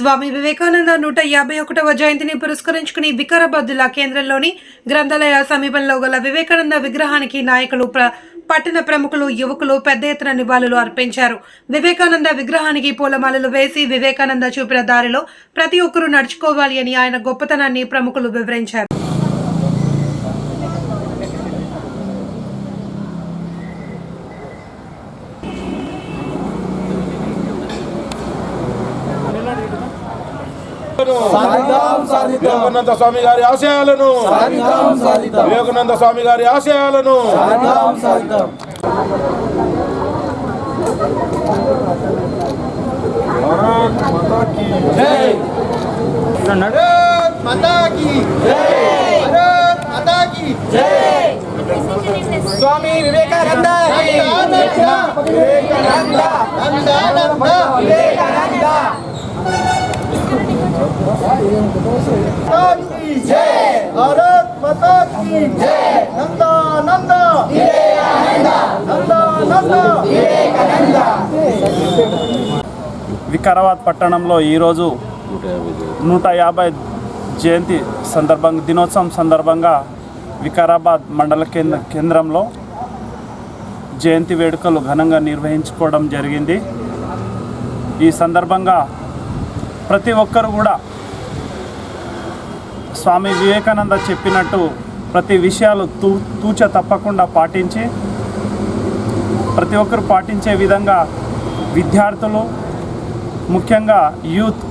స్వామి వివేకానంద నూట యాభై ఒకటవ జయంతిని పురస్కరించుకుని వికారాబాద్ జిల్లా కేంద్రంలోని గ్రంథాలయ సమీపంలో గల వివేకానంద విగ్రహానికి నాయకులు ప్ర పట్టణ ప్రముఖులు యువకులు పెద్ద ఎత్తున నివాళులు అర్పించారు. వివేకానంద విగ్రహానికి పూలమాలలు వేసి వివేకానంద చూపిన దారిలో ప్రతి ఒక్కరూ నడుచుకోవాలి అని ఆయన గొప్పతనాన్ని ప్రముఖులు వివరించారు. ఆశయాలను వివేకానంద స్వామి గారి ఆశయాలను. వివేకానంద స్వామి గారి ఆశయాలను. స్వామి వివేకానంద. వివేకానంద. వివేకానంద. भारत माता की जय नंदा नंदा नंदा नंदा వికారాబాద్ పట్టణంలో ఈరోజు నూట యాభై జయంతి సందర్భంగా దినోత్సవం సందర్భంగా వికారాబాద్ మండల కేంద్ర కేంద్రంలో జయంతి వేడుకలు ఘనంగా నిర్వహించుకోవడం జరిగింది ఈ సందర్భంగా ప్రతి ఒక్కరు కూడా స్వామి వివేకానంద చెప్పినట్టు ప్రతి విషయాలు తూ తూచ తప్పకుండా పాటించి ప్రతి ఒక్కరు పాటించే విధంగా విద్యార్థులు ముఖ్యంగా యూత్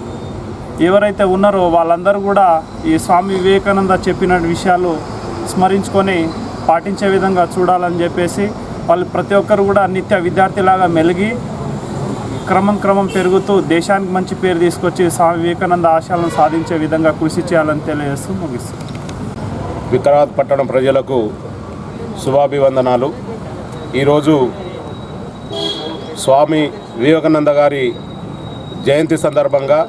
ఎవరైతే ఉన్నారో వాళ్ళందరూ కూడా ఈ స్వామి వివేకానంద చెప్పిన విషయాలు స్మరించుకొని పాటించే విధంగా చూడాలని చెప్పేసి వాళ్ళు ప్రతి ఒక్కరు కూడా నిత్య విద్యార్థిలాగా మెలిగి క్రమం క్రమం పెరుగుతూ దేశానికి మంచి పేరు తీసుకొచ్చి స్వామి వివేకానంద ఆశయాలను సాధించే విధంగా కృషి చేయాలని తెలియజేస్తూ ముగిస్తుంది వికారాబాద్ పట్టణం ప్రజలకు శుభాభివందనాలు. ఈరోజు స్వామి వివేకానంద గారి జయంతి సందర్భంగా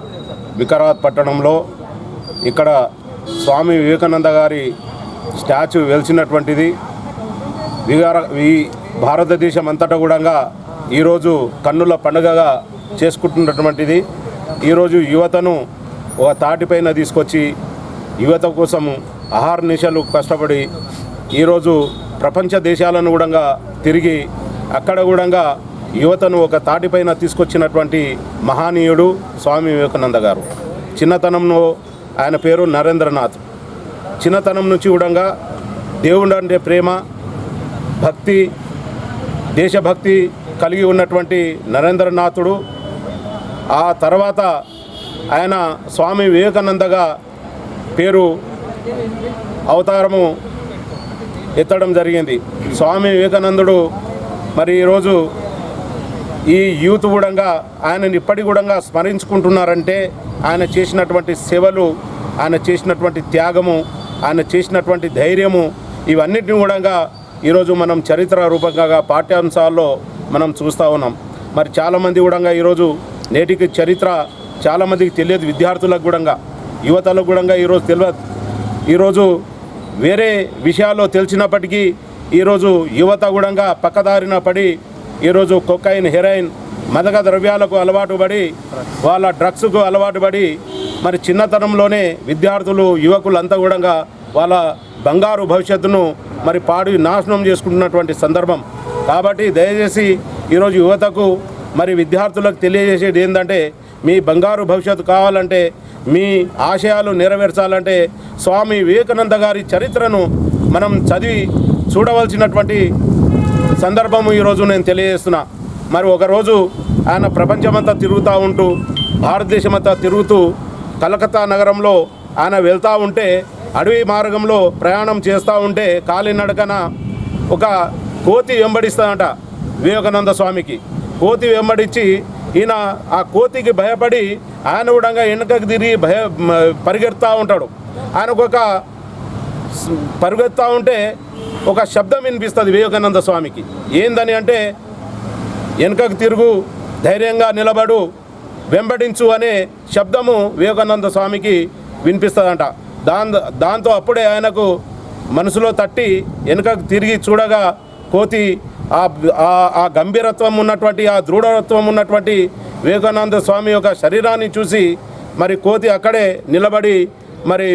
వికారాబాద్ పట్టణంలో ఇక్కడ స్వామి వివేకానంద గారి స్టాచ్యూ వెలిసినటువంటిది వికార ఈ భారతదేశం అంతటా కూడా ఈరోజు కన్నుల పండుగగా చేసుకుంటున్నటువంటిది. ఈరోజు యువతను ఒక తాటిపైన తీసుకొచ్చి యువత కోసం ఆహార నిశలు కష్టపడి ఈరోజు ప్రపంచ దేశాలను కూడా తిరిగి అక్కడ కూడా యువతను ఒక తాటిపైన తీసుకొచ్చినటువంటి మహానీయుడు స్వామి వివేకానంద గారు. చిన్నతనంలో ఆయన పేరు నరేంద్రనాథ్. చిన్నతనం నుంచి కూడా దేవుడు అంటే ప్రేమ భక్తి దేశభక్తి కలిగి ఉన్నటువంటి నరేంద్రనాథుడు ఆ తర్వాత ఆయన స్వామి వివేకానందగా పేరు అవతారము ఎత్తడం జరిగింది. స్వామి వివేకానందుడు మరి ఈరోజు ఈ యూత్ కూడా ఆయనని ఇప్పటి కూడా స్మరించుకుంటున్నారంటే ఆయన చేసినటువంటి సేవలు ఆయన చేసినటువంటి త్యాగము ఆయన చేసినటువంటి ధైర్యము ఇవన్నిటిని కూడా ఈరోజు మనం చరిత్ర రూపంగా పాఠ్యాంశాల్లో మనం చూస్తూ ఉన్నాం. మరి చాలామంది కూడా ఈరోజు నేటికి చరిత్ర చాలామందికి తెలియదు విద్యార్థులకు కూడా యువతలకు కూడా ఈరోజు తెలియదు. ఈరోజు వేరే విషయాల్లో తెలిసినప్పటికీ ఈరోజు యువత కూడా పక్కదారిన పడి ఈరోజు కొకైన్ హెరాయిన్ మదక ద్రవ్యాలకు అలవాటు పడి వాళ్ళ డ్రగ్స్కు అలవాటు పడి మరి చిన్నతనంలోనే విద్యార్థులు యువకులంతా కూడా వాళ్ళ బంగారు భవిష్యత్తును మరి పాడి నాశనం చేసుకుంటున్నటువంటి సందర్భం. కాబట్టి దయచేసి ఈరోజు యువతకు మరి విద్యార్థులకు తెలియజేసేది ఏంటంటే మీ బంగారు భవిష్యత్తు కావాలంటే మీ ఆశయాలు నెరవేర్చాలంటే స్వామి వివేకానంద గారి చరిత్రను మనం చదివి చూడవలసినటువంటి సందర్భము ఈరోజు నేను తెలియజేస్తున్నా. మరి ఒకరోజు ఆయన ప్రపంచమంతా తిరుగుతూ ఉంటూ భారతదేశమంతా తిరుగుతూ కలకత్తా నగరంలో ఆయన వెళ్తూ ఉంటే అడవి మార్గంలో ప్రయాణం చేస్తూ ఉంటే కాలినడకన ఒక కోతి వెంబడిస్తాడంట వివేకానంద స్వామికి. కోతి వెంబడించి ఈయన ఆ కోతికి భయపడి ఆయన కూడా వెనుకకు తిరిగి భయ పరిగెడతా ఉంటాడు. ఆయనకు ఒక పరుగెత్తా ఉంటే ఒక శబ్దం వినిపిస్తుంది వివేకానంద స్వామికి. ఏందని అంటే వెనుకకు తిరుగు ధైర్యంగా నిలబడు వెంబడించు అనే శబ్దము వివేకానంద స్వామికి వినిపిస్తుందంట. దాని దాంతో అప్పుడే ఆయనకు మనసులో తట్టి వెనుకకు తిరిగి చూడగా కోతి ఆ ఆ- గంభీరత్వం ఉన్నటువంటి ఆ దృఢత్వం ఉన్నటువంటి వివేకానంద స్వామి యొక్క శరీరాన్ని చూసి మరి కోతి అక్కడే నిలబడి మరి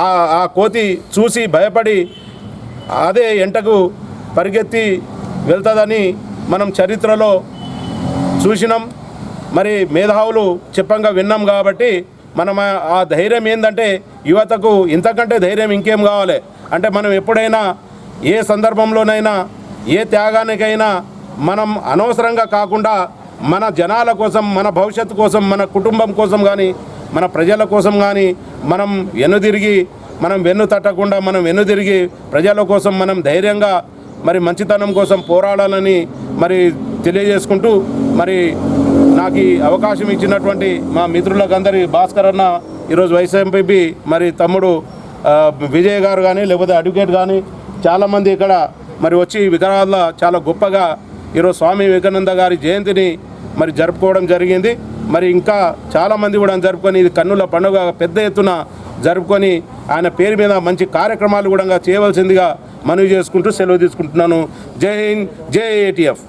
ఆ ఆ కోతి చూసి భయపడి అదే ఎంటకు పరిగెత్తి వెళ్తుందని మనం చరిత్రలో చూసినాం. మరి మేధావులు చెప్పంగా విన్నాం కాబట్టి మనం ఆ- ఆ ధైర్యం ఏంటంటే యువతకు ఇంతకంటే ధైర్యం ఇంకేం కావాలి? అంటే మనం ఎప్పుడైనా ఏ సందర్భంలోనైనా ఏ త్యాగానికైనా మనం అనవసరంగా కాకుండా మన జనాల కోసం మన భవిష్యత్తు కోసం మన కుటుంబం కోసం కానీ మన ప్రజల కోసం కానీ మనం వెనుదిరిగి మనం వెన్ను తట్టకుండా మనం వెన్నుదిరిగి ప్రజల కోసం మనం ధైర్యంగా మరి మంచితనం కోసం పోరాడాలని మరి తెలియజేసుకుంటూ మరి నాకు ఈ అవకాశం ఇచ్చినటువంటి మా మిత్రులకు అందరి భాస్కర్ అన్న ఈరోజు వైస్ మరి తమ్ముడు విజయ్ గారు కానీ లేకపోతే అడ్వకేట్ కానీ చాలామంది ఇక్కడ మరి వచ్చి వికారాబాద్లో చాలా గొప్పగా ఈరోజు స్వామి వివేకానంద గారి జయంతిని మరి జరుపుకోవడం జరిగింది. మరి ఇంకా చాలామంది కూడా జరుపుకొని ఇది కన్నుల పండుగ పెద్ద ఎత్తున జరుపుకొని ఆయన పేరు మీద మంచి కార్యక్రమాలు కూడా చేయవలసిందిగా మనవి చేసుకుంటూ సెలవు తీసుకుంటున్నాను. జై హింద్ జై ఏటీఎఫ్.